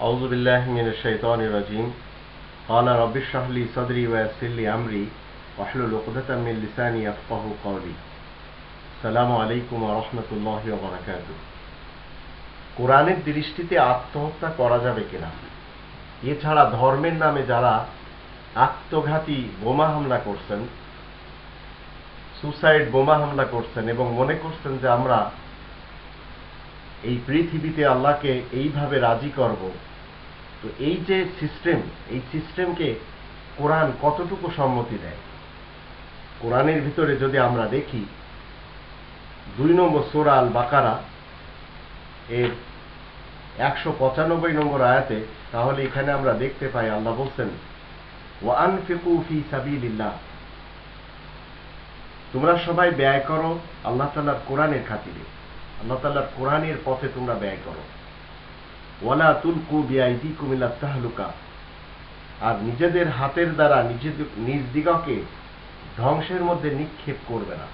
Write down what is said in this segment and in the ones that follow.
أعوذ بالله من الشيطان الرجيم قال رب اشرح لي صدري ويسر لي أمري واحلل عقدة من لساني يفقه قولي السلام عليكم ورحمة الله وبركاته কোরআনের দৃষ্টিতে আত্মহত্যা করা যাবে কিনা এছাড়া ধর্মের নামে যারা আত্মঘাতী বোমা হামলা করছেন সুসাইড বোমা হামলা করছেন এবং মনে করছেন যে আমরা এই পৃথিবীতে আল্লাহকে এইভাবে রাজি করব। তো এই যে সিস্টেম এই সিস্টেমকে কোরআন কতটুকু সম্মতি দেয়? কোরআনের ভিতরে যদি আমরা দেখি, দুই নম্বর সোরা আল বাকারা এর একশো পঁচানব্বই নম্বর আয়াতে, তাহলে এখানে আমরা দেখতে পাই, আল্লাহ বলছেন ওয়ান ফিকু ফি সাবিলিল্লাহ। তোমরা সবাই ব্যয় করো আল্লাহ তাল্লাহর কোরআনের খাতিরে। আল্লাহ তাল্লাহর কোরআনের পথে তোমরা ব্যয় করো। ওয়ালা তুলকু বিআইদি কুমিল্লা তাহলুকা। আর নিজেদের হাতের দ্বারা নিজেদের নিজ দিগকে ধ্বংসের মধ্যে নিক্ষেপ করবে না।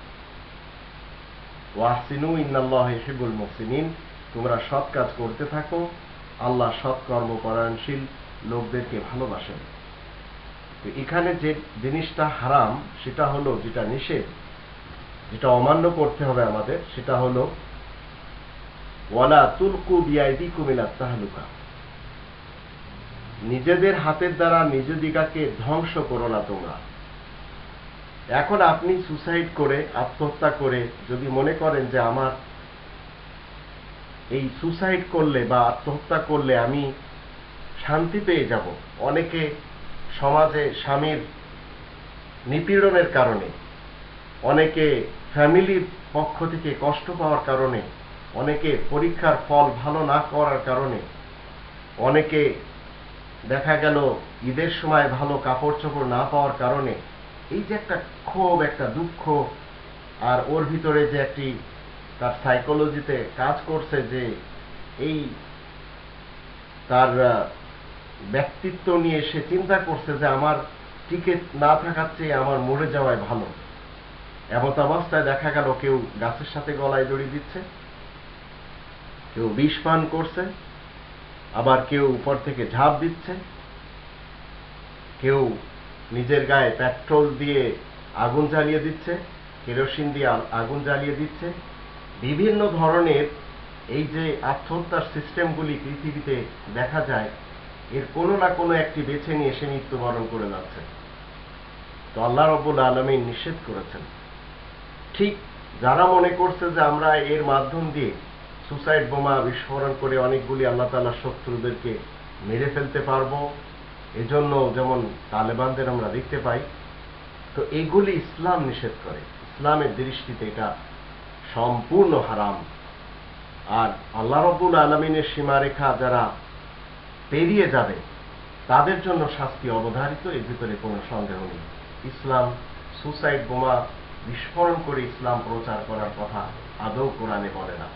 ওয়াহসিনু ইন্নাল্লাহ হিবুল মুহসিনিন। তোমরা সৎ কাজ করতে থাকো। আল্লাহ সৎ কর্মপরায়ণশীল লোকদেরকে ভালোবাসেন। তো এখানে যে জিনিসটা হারাম, সেটা হলো যেটা নিষেধ, যেটা অমান্য করতে হবে আমাদের, সেটা হলো ওয়ালা তুলকু বিআইদি কুমিলা তাহলুকা। নিজেদের হাতের দ্বারা নিজ দিগাকে ধ্বংস করো না তোমরা। এখন আপনি সুসাইড করে, আত্মহত্যা করে যদি মনে করেন যে আমার এই সুসাইড করলে বা আত্মহত্যা করলে আমি শান্তি পেয়ে যাব। অনেকে সমাজে স্বামীর নিপীড়নের কারণে, অনেকে ফ্যামিলির পক্ষ থেকে কষ্ট পাওয়ার কারণে অনেকে পরীক্ষার ফল ভালো না করার কারণে, অনেকে দেখা গেল ঈদের সময় ভালো কাপড় চোপড় না পাওয়ার কারণে, এই যে একটা ক্ষোভ, একটা দুঃখ, আর ওর ভিতরে যে একটি তার সাইকোলজিতে কাজ করছে যে এই তার ব্যক্তিত্ব নিয়ে সে চিন্তা করছে যে আমার টিকে না থাকার চেয়ে আমার মরে যাওয়াই ভালো। এমত অবস্থায় দেখা গেল কেউ গাছের সাথে গলায় দড়ি দিচ্ছে। কেউ বিষ পান করছে, আবার কেউ উপর থেকে ঝাঁপ দিচ্ছে। কেউ নিজের গায়ে পেট্রোল দিয়ে আগুন জ্বালিয়ে দিচ্ছে, কেরোসিন দিয়ে আগুন জ্বালিয়ে দিচ্ছে। বিভিন্ন ধরনের এই যে আত্মহত্যার সিস্টেমগুলি পৃথিবীতে দেখা যায়, এর কোনো না কোনো একটি বেছে নিয়ে সে মৃত্যুবরণ করে যাচ্ছে। তো আল্লাহ রব্বুল আলমী নিষেধ করেছেন। ঠিক যারা মনে করছে যে আমরা এর মাধ্যম দিয়ে সুসাইড বোমা বিস্ফোরণ করে অনেকগুলি আল্লাহ তালা শত্রুদেরকে মেরে ফেলতে পারব। এজন্য যেমন তালেবানদের আমরা দেখতে পাই, তো এগুলি ইসলাম নিষেধ করে। ইসলামের দৃষ্টিতে এটা সম্পূর্ণ হারাম। আর আল্লাহ রব্বুল আলমিনের সীমারেখা যারা পেরিয়ে যাবে, তাদের জন্য শাস্তি অবধারিত, এর ভিতরে কোনো সন্দেহ নেই। ইসলাম, সুসাইড বোমা বিস্ফোরণ করে ইসলাম প্রচার করার কথা আদৌ কোরআনে বলে না।